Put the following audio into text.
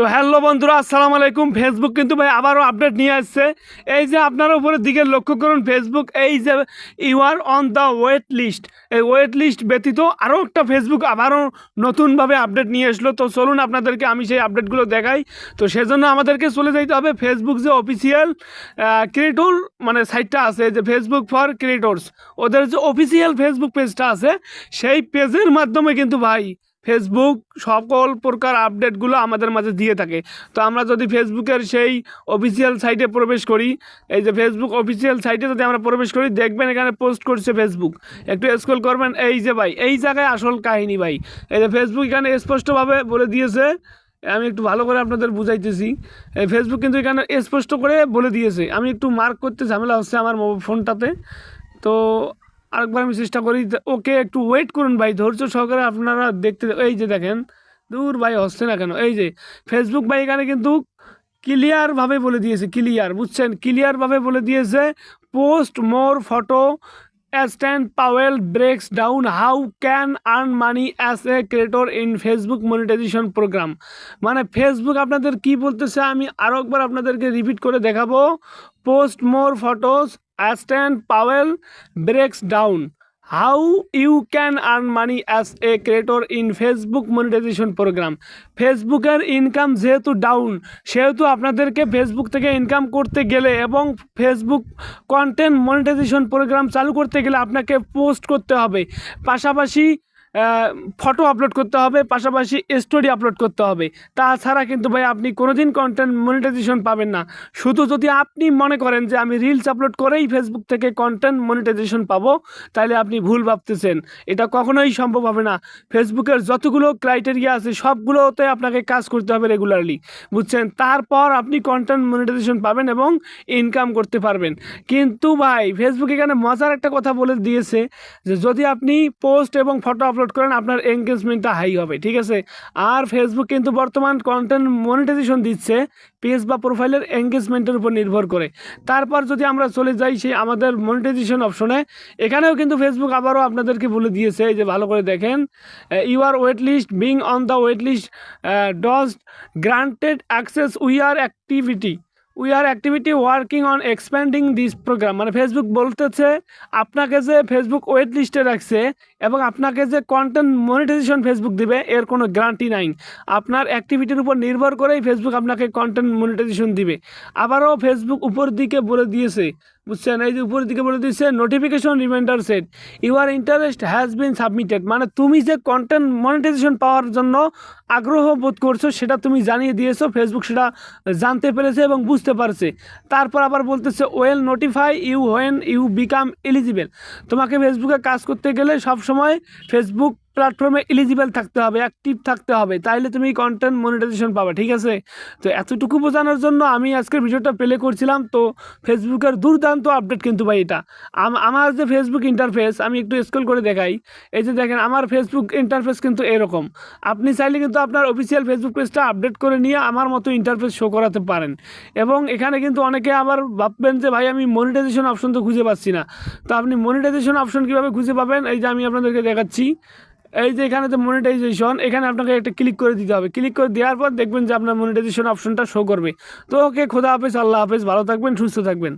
তো হ্যালো বন্ধুরা, আসসালামু আলাইকুম। ফেসবুক কিন্তু ভাই আবারও আপডেট নিয়ে আসছে। এই যে আপনারা উপরের দিকে লক্ষ্য করুন ফেসবুক এই যে you are on the wait list এই ওয়েট লিস্ট ব্যতীত আরও একটা ফেসবুক আবারও নতুনভাবে আপডেট নিয়ে আসলো। তো চলুন আপনাদেরকে আমি সেই আপডেটগুলো দেখাই। তো সেজন্য আমাদেরকে চলে যেতে হবে ফেসবুক যে অফিসিয়াল ক্রিয়েটর মানে সাইটটা আছে যে ফেসবুক ফর ক্রিয়েটর্স ওদের যে অফিসিয়াল ফেসবুক পেজটা আছে, সেই পেজের মাধ্যমে কিন্তু ভাই ফেসবুক সকল প্রকার আপডেটগুলো আমাদের মাঝে দিয়ে থাকে। তো আমরা যদি ফেসবুকের সেই অফিসিয়াল সাইটে প্রবেশ করি, এই যে ফেসবুক অফিসিয়াল সাইটে যদি আমরা প্রবেশ করি, দেখবেন এখানে পোস্ট করছে ফেসবুক একটু স্ক্রল করবেন, এই যে ভাই, এই জায়গায় আসল কাহিনী ভাই। এই যে ফেসবুক এখানে স্পষ্টভাবে বলে দিয়েছে, আমি একটু ভালো করে আপনাদের বুঝাইতেছি। ফেসবুক কিন্তু এখানে স্পষ্ট করে বলে দিয়েছে। আমি একটু মার্ক করতে ঝামেলা হচ্ছে আমার ফোনটাতে তো আরেকবার আমি চেষ্টা করি ওকে একটু ওয়েট করুন ভাই, ধৈর্য সহকারে আপনারা দেখতে এই যে দেখেন, দূর ভাই হচ্ছে না কেন? এই যে ফেসবুক ভাই এখানে কিন্তু ক্লিয়ারভাবে বলে দিয়েছে ক্লিয়ার বুঝছেন? ক্লিয়ারভাবে বলে দিয়েছে post more photo stand Powell breaks down how can earn money as a creator in Facebook monetisation programme মানে ফেসবুক আপনাদের কি বলতেছে? আমি আরও একবার আপনাদেরকে রিপিট করে দেখাবো। Post more photos and Powell breaks down how you can earn money as a creator in Facebook monetisation programme ফেসবুকের ইনকাম যেহেতু ডাউন সেহেতু আপনাদেরকে ফেসবুক থেকে ইনকাম করতে গেলে এবং ফেসবুক কন্টেন্ট মনিটাইজেশন প্রোগ্রাম চালু করতে গেলে আপনাকে পোস্ট করতে হবে। পাশাপাশি ফটো আপলোড করতে হবে, পাশাপাশি স্টোরি আপলোড করতে হবে। তাছাড়া কিন্তু ভাই আপনি কোনোদিন কন্টেন্ট মনিটাইজেশন পাবেন না। শুধু যদি আপনি মনে করেন যে আমি রিলস আপলোড করেই ফেসবুক থেকে কন্টেন্ট মনিটাইজেশন পাবো, তাহলে আপনি ভুল ভাবতেছেন। এটা কখনোই সম্ভব হবে না। ফেসবুকের যতগুলো ক্রাইটেরিয়া আছে, সবগুলোতে আপনাকে কাজ করতে হবে রেগুলারলি বুঝছেন? তারপর আপনি কন্টেন্ট মনিটাইজেশন পাবেন এবং ইনকাম করতে পারবেন। কিন্তু ভাই ফেসবুক এখানে মজার একটা কথা বলে দিয়েছে যে যদি আপনি পোস্ট এবং ফটো আপলোড করেন, আপনার এঙ্গেজমেন্টটা হাই হবে, ঠিক আছে? আর ফেসবুক কিন্তু বর্তমান কন্টেন্ট মনিটাইজেশন দিচ্ছে পেজ বা প্রোফাইলের এঙ্গেজমেন্টের উপর নির্ভর করে। তারপর যদি আমরা চলে যাই সেই আমাদের মনিটাইজেশন অপশনে এখানেও কিন্তু ফেসবুক আবারও আপনাদেরকে বলে দিয়েছে, এই যে ভালো করে দেখেন you are wait list being on the wait list does granted access we are actively we are actively working on expanding this programme মানে ফেসবুক বলতেছে, আপনাকে যে ফেসবুক ওয়েট লিস্টে রাখছে এবং আপনাকে যে কন্টেন্ট মনিটাইজেশন ফেসবুক দিবে, এর কোনো গ্যারান্টি নাই। আপনার অ্যাক্টিভিটির উপর নির্ভর করেই ফেসবুক আপনাকে কন্টেন্ট মনিটাইজেশন দিবে। আবারও ফেসবুক উপর দিকে বলে দিয়েছে বুঝছেন? এই যে উপরের দিকে বলে দিচ্ছে notification reminder set your interest has been submitted মানে তুমি যে কন্টেন্ট মনিটাইজেশন পাওয়ার জন্য আগ্রহ বোধ করছ, সেটা তুমি জানিয়ে দিয়েছ ফেসবুক সেটা জানতে পেরেছে এবং বুঝতে পারছে। তারপর আবার বলতেছে we'll notify you when you become eligible তোমাকে ফেসবুকে কাজ করতে গেলে সবসময় ফেসবুক প্ল্যাটফর্মে এলিজিবল থাকতে হবে অ্যাক্টিভ থাকতে হবে, তাইলে তুমি কন্টেন্ট মনিটাইজেশন পাবে, ঠিক আছে? তো এতটুকু বোঝানোর জন্য আমি আজকের ভিডিওটা প্লে করছিলাম, তো ফেসবুকের দুর্দান্ত আপডেট কিন্তু ভাই এটা। আম- আমার যে ফেসবুক ইন্টারফেস আমি একটু স্ক্রল করে দেখাই। এই যে দেখেন, আমার ফেসবুক ইন্টারফেস কিন্তু এরকম। আপনি চাইলে কিন্তু আপনার অফিসিয়াল ফেসবুক পেজটা আপডেট করে নিয়ে আমার মতো ইন্টারফেস শো করাতে পারেন। এবং এখানে কিন্তু অনেকে আবার ভাববেন যে, ভাই, আমি মনিটাইজেশন অপশন তো খুঁজে পাচ্ছি না। তো আপনি মনিটাইজেশন অপশন কীভাবে খুঁজে পাবেন? এই যে আমি আপনাদেরকে দেখাচ্ছি। এই যে এখানে যে মনিটাইজেশন এখানে আপনাকে একটা ক্লিক করে দিতে হবে। ক্লিক করে দেওয়ার পর দেখবেন যে আপনার মনিটাইজেশন অপশনটা শো করবে। তো ওকে খোদা হাফেজ, আল্লাহ হাফেজ, ভালো থাকবেন, সুস্থ থাকবেন।